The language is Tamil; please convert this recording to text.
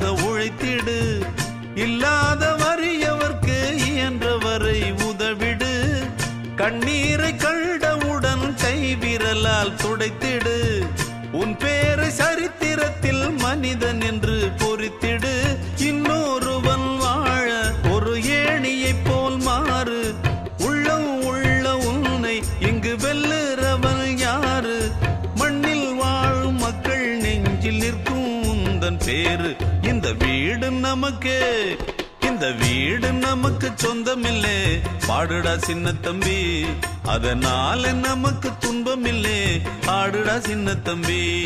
உனக்காக உழைத்திடு. இல்லாத வறியவர்க்கு இயன்றவரை உதவிடு. கண்ணீரை கண்டவுடன் கைவிரலால் துடைத்திடு. உன் பேரை சரித்திரத்தில் மனிதன் என்று பொறித்திடு. இன்னொருவன் வாழ ஒரு ஏணியைப் போல் மாறு. உள்ளம் உள்ள உன்னை இங்கு வெல்லுறவன் யாரு? மண்ணில் வாழும் மக்கள் நெஞ்சில் நிற்கும் உந்தன் பேரு. இந்த வீடு நமக்கு இந்த வீடு நமக்கு சொந்தமில்லே. பாடுடா சின்ன தம்பி அதனால நமக்கு துன்பமில்லே. ஆடுடா சின்ன தம்பி.